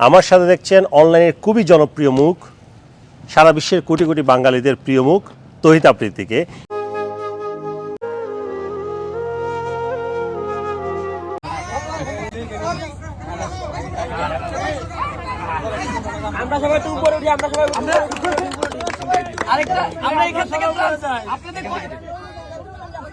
আমার সাথে দেখছেন অনলাইনের খুবই জনপ্রিয় মুখ, সারা বিশ্বের কোটি কোটি বাঙালিদের প্রিয় মুখ, তহিত আবৃত্তিকে আমরা সবাই একটু উপরে উঠি, আমরা সবাই আরেকটা আমরা এখান থেকে আপনাদের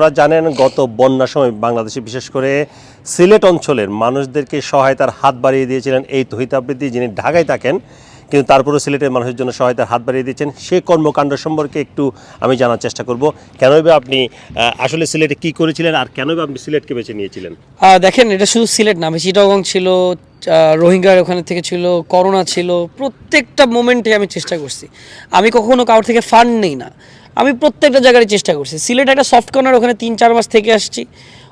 আপনারা জানেন, গত বন্যার সময় বাংলাদেশে বিশেষ করে সিলেট অঞ্চলের মানুষদেরকে সহায়তার হাত বাড়িয়ে দিয়েছিলেন এই তহিত আবৃত্তি যিনি ঢাকায় থাকেন। কিন্তু তারপরেও সিলেটের মানুষের জন্য সহায়তার হাত বাড়িয়ে দিয়েছেন। সে কর্মকাণ্ড সম্পর্কে একটু আমি জানার চেষ্টা করব। কেনই বা আপনি আসলে সিলেটে কি করেছিলেন আর কেনই বা আপনি সিলেটকে বেছে নিয়েছিলেন? দেখেন, এটা শুধু সিলেট না, আমি চিটাগং ছিল রোহিঙ্গার ওখানে থেকে ছিল, করোনা ছিল, প্রত্যেকটা মোমেন্টে আমি চেষ্টা করছি। আমি কখনো কারোর থেকে ফান্ড নেই না। আমি প্রত্যেকটা জায়গায় চেষ্টা করছি। সিলেট একটা সফট কর্নার ওখানে তিন চার মাস থেকে আসছি।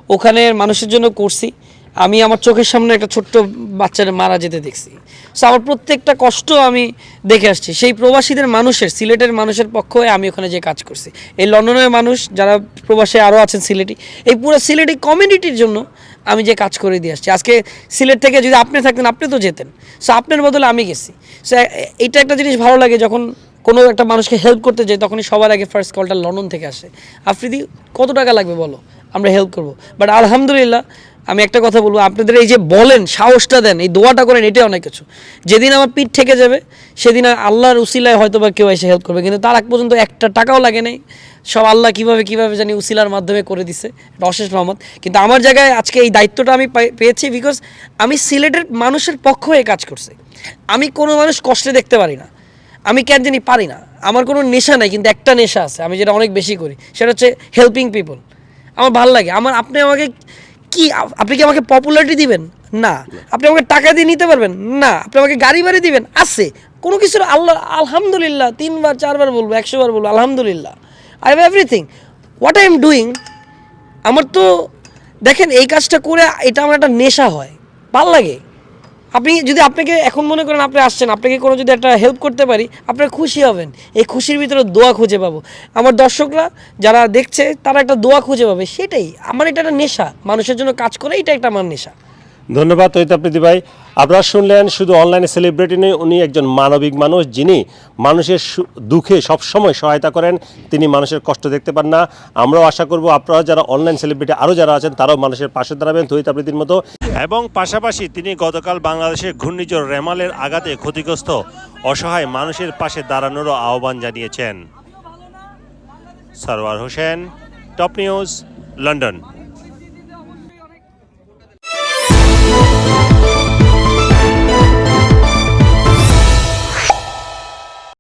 ওখানে মানুষের জন্য করছি। আমি আমার চোখের সামনে একটা ছোট্ট বাচ্চারা মারা যেতে দেখছি। সো আমার প্রত্যেকটা কষ্ট আমি দেখে আসছি। সেই প্রবাসীদের মানুষের, সিলেটের মানুষের পক্ষ হয়ে আমি ওখানে যে কাজ করছি। এই লন্ডনের মানুষ, যারা প্রবাসে আরও আছেন সিলেটি, এই পুরো সিলেটি কমিউনিটির জন্য আমি যে কাজ করে দিয়ে আসছি। আজকে সিলেট থেকে যদি আপনি থাকতেন, আপনি তো যেতেন। সো আপনার বদলে আমি গেছি। সো এইটা একটা জিনিস ভালো লাগে যখন কোনো একটা মানুষকে হেল্প করতে যাই, তখনই সবার আগে ফার্স্ট কলটা লন্ডন থেকে আসে। আফ্রিদি, কত টাকা লাগবে বলো? আমরা হেল্প করব। বাট আলহামদুলিল্লাহ আমি একটা কথা বলব, আপনাদের এই যে বলেন, সাহসটা দেন, এই দোয়াটা করেন, এটাই অনেক কিছু। যেদিন আমার পিঠ থেকে যাবে, সেদিন আল্লাহর উসিলায় হয়তো বা কেউ এসে হেল্প করবে। কিন্তু তার আগ পর্যন্ত একটা টাকাও লাগে নাই। সব আল্লাহ কীভাবে কীভাবে জানি উসিলার মাধ্যমে করে দিছে, এটা অশেষ রহমত। কিন্তু আমার জায়গায় আজকে এই দায়িত্বটা আমি পেয়েছি বিকজ আমি সিলেটের মানুষের পক্ষ হয়ে কাজ করছি। আমি কোনো মানুষ কষ্টে দেখতে পারি না। আমি কেন জানি পারি না। আমার কোনো নেশা নাই, কিন্তু একটা নেশা আছে, আমি যেটা অনেক বেশি করি, সেটা হচ্ছে হেল্পিং পিপল আমার ভালো লাগে। আমার, আপনি আমাকে কি আপনি কি আমাকে পপুলারিটি দিবেন? না। আপনি আমাকে টাকা দিয়ে নিতে পারবেন? না। আপনি আমাকে গাড়ি বাড়ি দিবেন? আছে। কোনো কিছুর আল্লাহ, আলহামদুলিল্লাহ, তিনবার, চারবার বলব, একশোবার বলব, আলহামদুলিল্লাহ। I have everything what I am doing আমার তো, দেখেন, এই কাজটা করে এটা আমার একটা নেশা হয়। ভালো লাগে। আপনি যদি আপনাকে এখন মনে করেন আপনি আসছেন, আপনাকে কোনো যদি একটা হেল্প করতে পারি আপনারা খুশি হবেন। এই খুশির ভিতরে দোয়া খুঁজে পাবো। আমার দর্শকরা যারা দেখছে, তারা একটা দোয়া খুঁজে পাবে, সেটাই। আমার এটা একটা নেশা। মানুষের জন্য কাজ করে, এটা একটা আমার নেশা। ধন্যবাদ আবৃত্তি ভাই। আপনারা শুনলেন শুধু অনলাইনে সেলিব্রিটি নেই উনি একজন মানবিক মানুষ যিনি মানুষের দুঃখে সবসময় সহায়তা করেন, তিনি মানুষের কষ্ট দেখতে পান না। আমরাও আশা করব আপনারা যারা অনলাইন সেলিব্রিটি আরও যারা আছেন, তারাও মানুষের পাশে দাঁড়াবেন, তহিত আবৃত্তির মতো। এবং পাশাপাশি তিনি গতকাল বাংলাদেশের ঘূর্ণিঝড় রেমালের আঘাতে ক্ষতিগ্রস্ত, অসহায় মানুষের পাশে দাঁড়ানোরও আহ্বান জানিয়েছেন। Sarwar Hossain, top news, London.